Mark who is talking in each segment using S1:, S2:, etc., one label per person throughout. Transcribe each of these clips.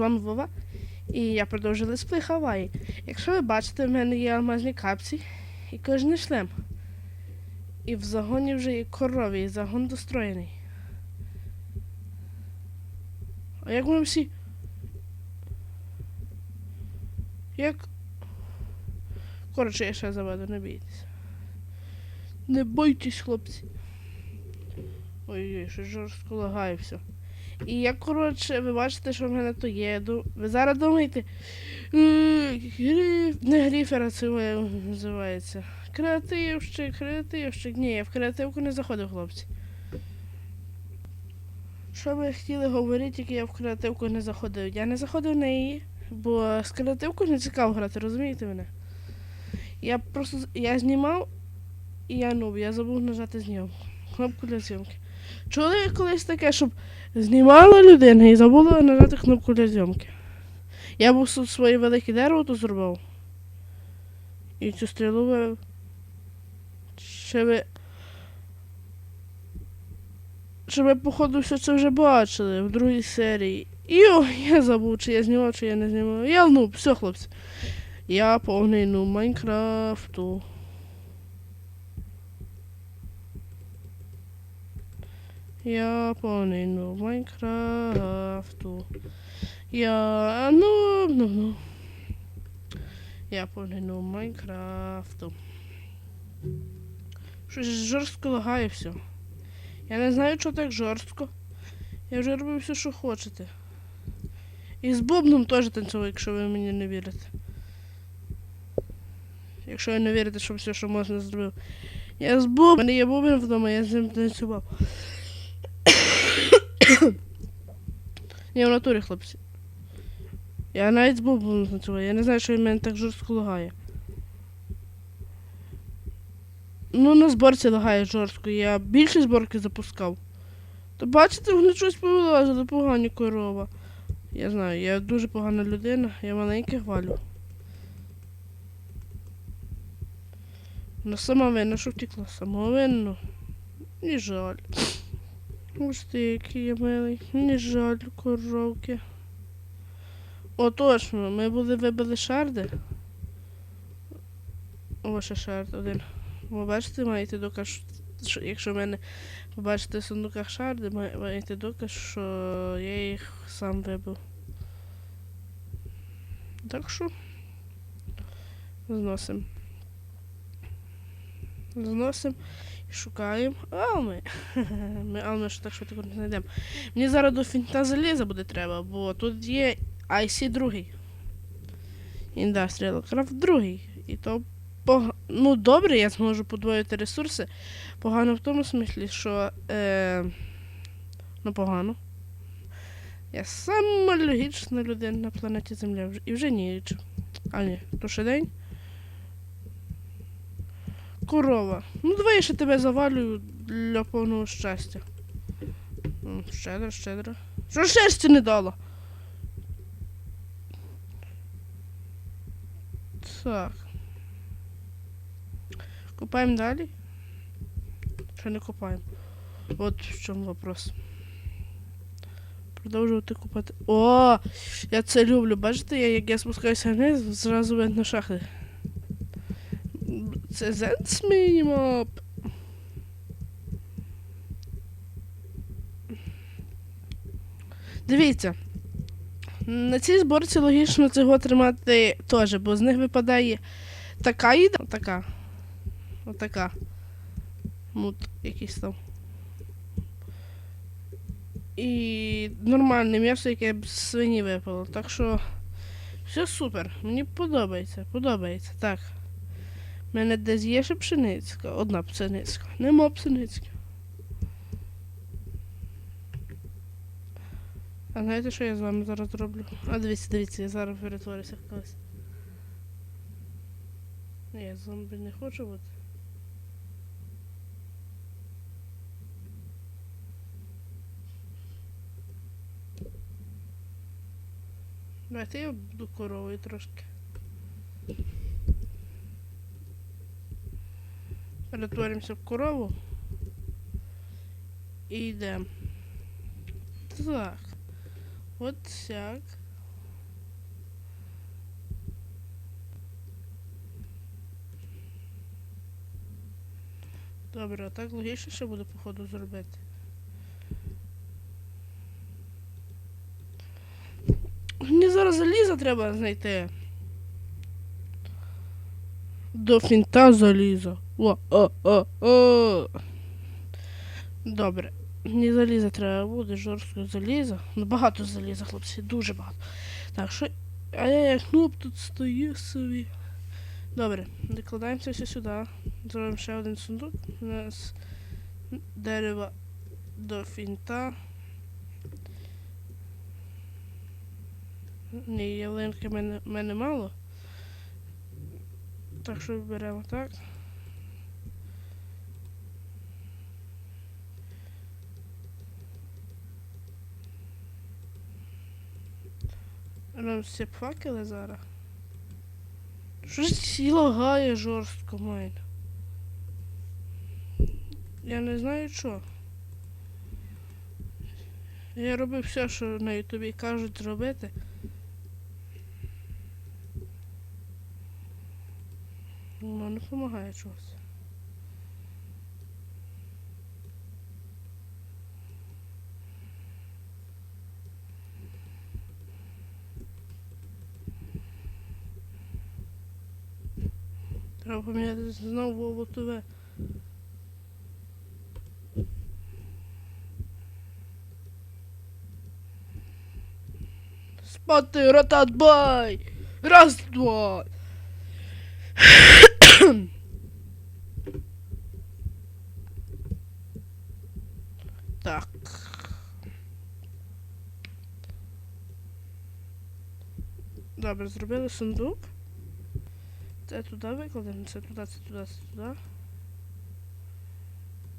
S1: вами Вова. І я продовжую летсплей Хаваї. Якщо ви бачите, в мене є алмазні капці і кожний шлем. І в загоні вже є корові, і загон достроєний. А як ми всі. Як. Коротше, я ще заведу, не бійтесь. Не бойтесь, хлопці. Ой-ой, що жорстко лагає все. І я, коротше, ви бачите, що в мене то є. Ви зараз думаєте. «Е, Гриф... Не гріфер, а це називається. Креативщик, креативщик. Ні, я в креативку не заходив, хлопці. Що ви хотіли говорити, тільки я в креативку не заходив. Я не заходив на її, бо з креативкою не цікаво грати, розумієте мене? Я просто я знімав і я нуб, я забув нажати знімку. Кнопку для зйомки. Чули колись таке, щоб знімала людина і забула нажати кнопку для зйомки. Я був своє велике дерево тут зробив. І цю стрілу вивів. Ще ви. Ще ви, походу, все це вже бачили в другій серії. Йо, я забув, чи я знімав, чи я не знімав. Я ну, все, хлопці. Я повний ну Майнкрафту. Я повний ну Майнкрафту. Я ну ну ну. Я повний ну Майнкрафту. Щось жорстко лагає все. Я не знаю, що так жорстко. Я вже робив все, що хочете. І з бубном теж танцював, якщо ви мені не вірите. Якщо ви не вірите, що все, що можна зробив. Я з бубном, мене є бубен вдома, я з ним танцював. Ні, в натурі, хлопці. Я навіть з бубном танцював. Я не знаю, що він мене так жорстко лагає. Ну, на зборці лагає жорстко. Я більше зборки запускав. То бачите, вони щось повилазили, погані корова. Я знаю, я дуже погана людина, я маленьких валю. Ну, сама винна, що втекла, самовинно. Не жаль. Ось ти, який я милий. Не жаль, коровки. О, точно, ми були вибили шарди. О, ще шард один. Ви бачите, маєте доказ, що якщо мене побачите в сундуках шарди, маєте доказ, що я їх сам вибив. Так що зносимо. Зносимо шукаємо алми. Ми алми ж так швидко не знайдемо. Мені зараз до фінта заліза буде треба, бо тут є IC другий. Industrial Craft другий. І то пог... ну, добре, я зможу подвоїти ресурси. Погано в тому смислі, що. Е... Ну, погано. Я сама логічна людина на планеті Земля. І вже ніч. А ні, то ще день. Корова. Ну, давай я ще тебе завалюю для повного щастя. М, Щедро, щедро. Що щастя не дало? Так. Купаємо далі? Чи не купаємо? От в чому вопрос. Продовжувати купати. О! Я це люблю. Бачите, як я спускаюся вниз, зразу видно шахти. Це Зенс мінімап. Дивіться. На цій зборці логічно цього тримати теж, бо з них випадає така їда. Така. Отака. Мут якийсь там. І нормальне м'ясо, яке б з свині випало. Так що все супер. Мені подобається, подобається. Так. Мене десь є ще пшеницька. Одна пшеницька. Нема пшеницька. А знаєте, що я з вами зараз зроблю? А дивіться, дивіться, я зараз перетворюся в когось. Ні, я зомбі не хочу бути. Давайте я буду коровою трошки. Перетворимося в корову. І йдемо. Так. От сяк. Добре, а так логічніше буде, походу, зробити. Мені зараз заліза треба знайти. До фінта заліза. О, о, о, о. Добре. Мені заліза треба буде, жорстко заліза. Ну багато заліза, хлопці, дуже багато. Так, що. А я як нуб тут стою собі. Добре, докладаємося все сюди. Зробимо ще один сундук. У нас дерево до фінта. Ні, ялинки мене, мене мало. Так що беремо так. Всі факели зараз. Щось лагає жорстко майн. Я не знаю що. Я робив все, що на ютубі кажуть зробити. Воно не допомагає чогось. Треба поміняти знову ТВ. Спати, рататбай! Раз, два! так. Добре, зробили сундук. Це туди викладемо, це туди, це туди, це туди.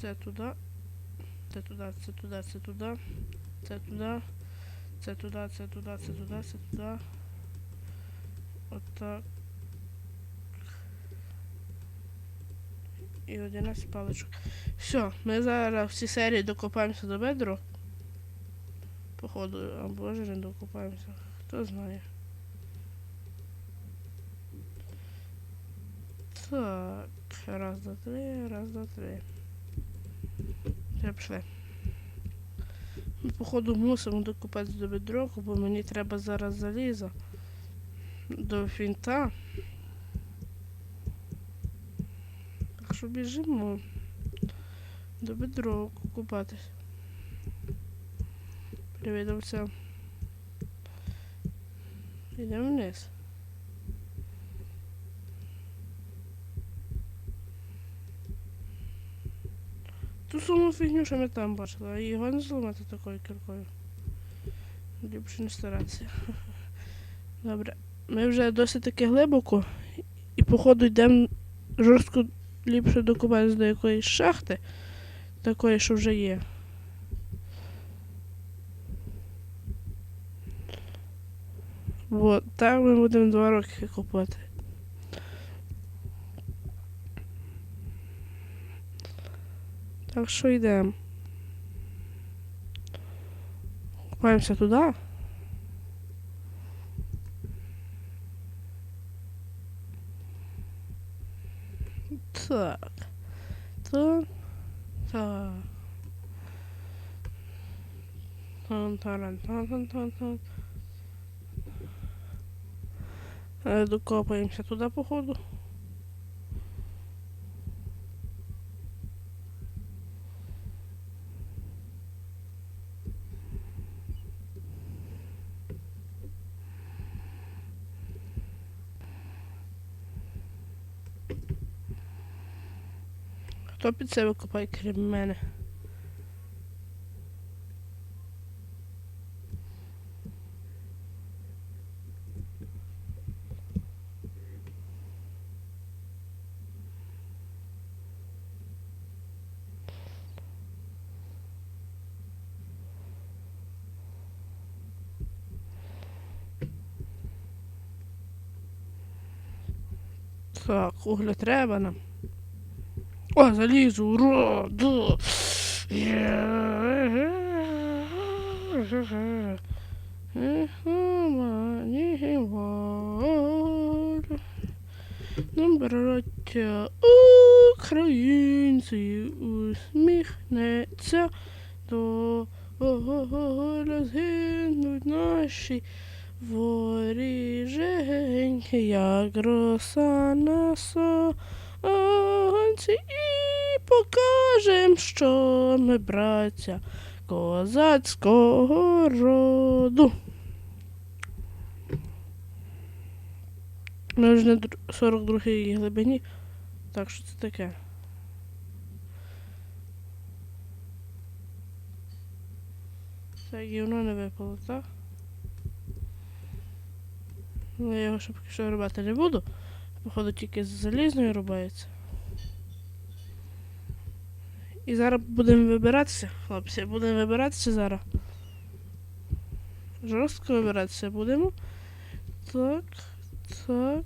S1: Це туди. Це туди, це туди, це туди. Це туди. Це туди, це туди, це туди, це туди. Отак. І 11 паличок. Все, ми зараз в цій серії докопаємося до бедру. Походу, а боже, не докопаємося. Хто знає. Так, раз, два, три, раз, два, три. Все, пішли. Ми, походу, мусимо докупатися до бедроку, бо мені треба зараз залізо до фінта. Так що біжимо до бедроку купатись. Привідався. Йдемо вниз. Ту саму фігню, що ми там бачили, а його не зламати такою кіркою. Ліпше не старатися. Добре. Ми вже досить таки глибоко і походу йдемо жорстко ліпше докупатися до якоїсь шахти, такої, що вже є. Бо так ми будемо два роки купувати. Так що йдемо. Купаємося туди. Так. Так. Так. Тан таран тан тан тан тан. Е, Докопаємося туди, походу. Хто під себе копає, крім мене? Так, угля треба нам. О, залізу, ура, да. Браття. Ук. українці усміхнеться, то голя згинуть наші воріженьки, як роса на сонці, покажем, що ми браття козацького роду. Ми вже на 42-й глибині. Так, що це таке? Так, гівно не випало, так? Ну, я його ще поки що рубати не буду. Походу тільки з залізною рубається. І зараз будемо вибиратися, хлопці, будемо вибиратися зараз. Жорстко вибиратися будемо. Так, так.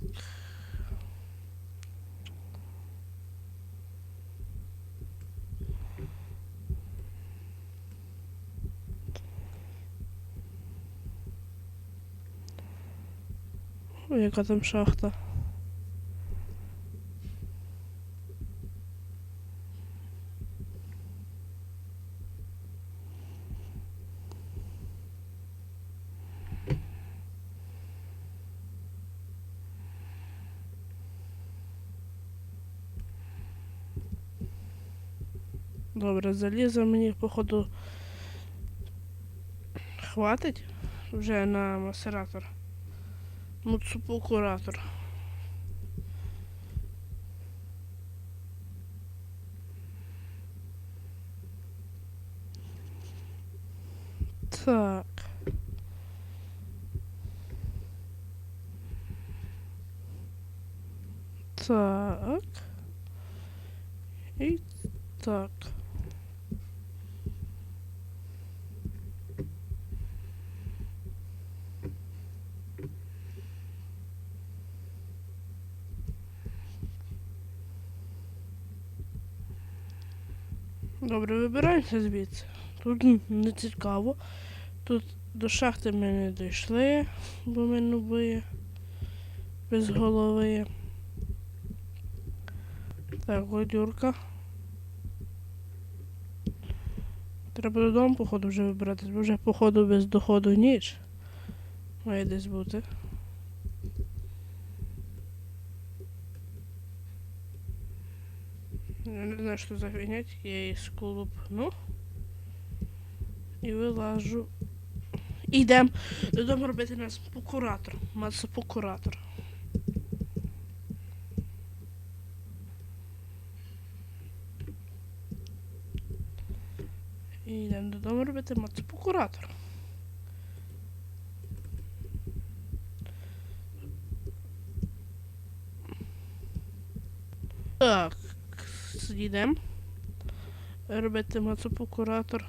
S1: Ой, яка там шахта. Добре, заліза мені, походу, хватить вже на масератор. Муцупукуратор. Так. Так. І так. Добре, вибираємося звідси. Тут не цікаво. Тут до шахти ми не дійшли, бо ми нуби без голови. Так, годюрка. Треба додому, походу, вже вибиратись, бо вже походу без доходу ніч. Має десь бути. Я не знаю, що за фігня, тільки я її сколупну. І вилажу. І йдемо додому робити нас покуратор. Мацепокуратор. І йдемо додому робити мацепокуратор. Так, йдемо. Робити мацепокуратор.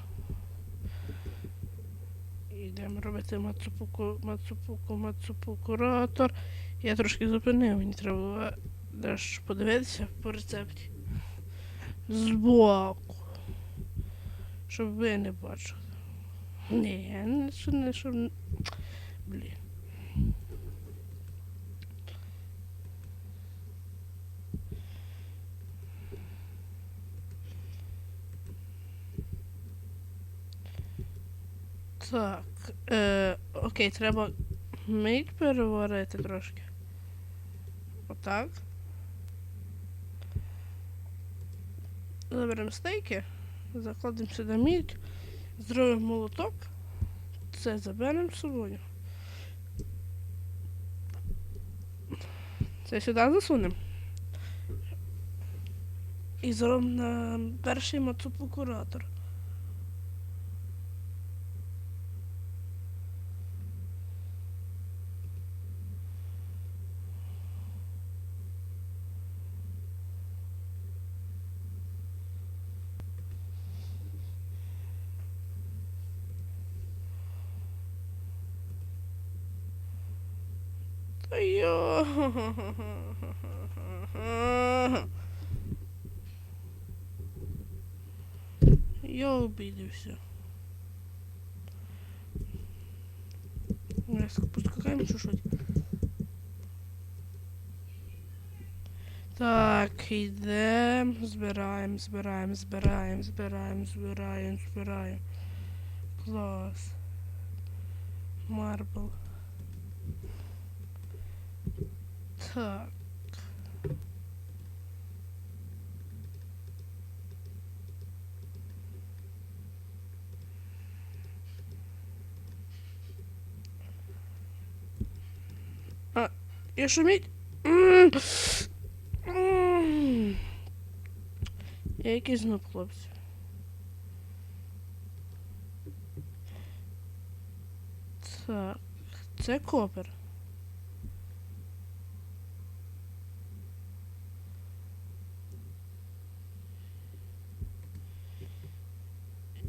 S1: Йдемо робити мацупуку, мацупуку, мацупукуратор. Я трошки зупинив, мені треба дещо подивитися по рецепті. Збоку. Щоб ви не бачили. Ні, не що не щоб. Блін. Так. Е, окей, треба мить переварити трошки. Отак. Заберемо стейки, закладемо сюди мідь, зробимо молоток. Це заберемо собою. Це сюди засунемо. І зробимо на перший мацупокуратор. Йо. Я обідався. Поскакаємо чуть-чуть. Так, йдемо, збираємо, збираємо, збираємо, збираємо, збираємо, збираємо. Клас. Марбл. Так. А, і шуміть. Я якийсь знов хлопці. Так, це копер.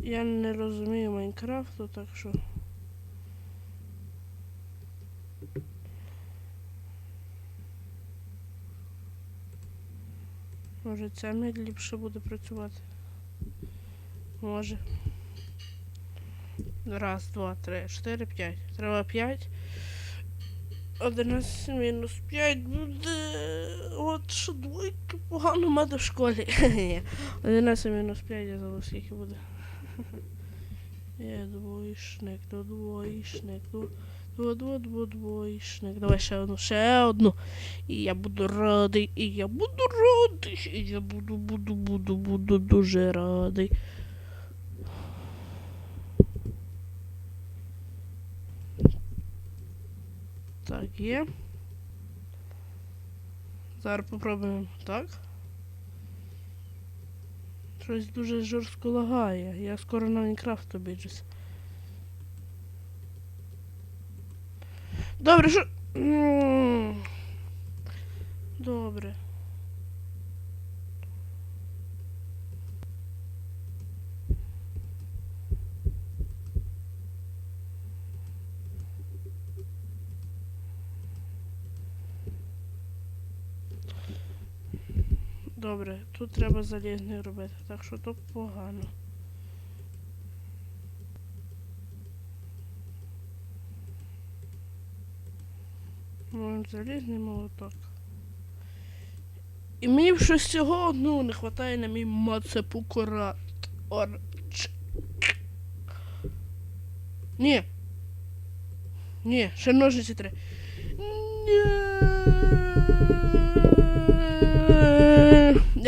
S1: Я не розумію Майнкрафту, так що. Може ця міль ліпше буде працювати. Може. Раз, два, три, чотири, п'ять. Треба п'ять. Одинадцять мінус п'ять буде. От що двойки погано мати в школі. Одинадцять мінус п'ять, я забув скільки буде. Є двоєшник, до двоєшник, до дво, дво, дво, двоєшник. Давай ще одну, ще одну. І я буду радий, і я буду радий, і я буду, буду, буду, буду дуже радий. Так, є. Зараз попробуємо так. Щось дуже жорстко лагає. Я скоро на Майнкрафт обіджусь. Добре, що. Добре. Добре, тут треба залізний робити, так що то погано. Ну, залізний молоток. І мені щось цього ну, не вистачає на мій мацепукора. Ні. Ні, ще ножиці треба. Ні.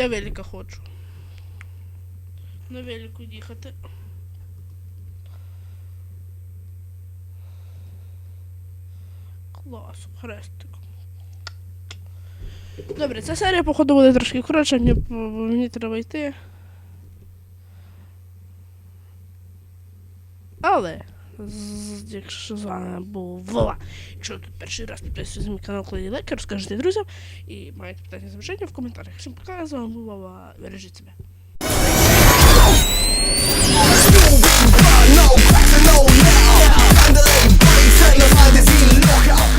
S1: Я велика хочу. На велику їхати. Клас, хрестик. Добре, ця серія, походу, буде трошки коротша, мені, мені треба йти. Але, якщо з вами був Вова, якщо тут перший раз підписуєтесь на мій канал Кледі Лайк, розкажете друзям і маєте питання звичайно в коментарях. Всім пока, з вами був Вова, бережіть себе.
S2: no no, no tell your mind is in lockout.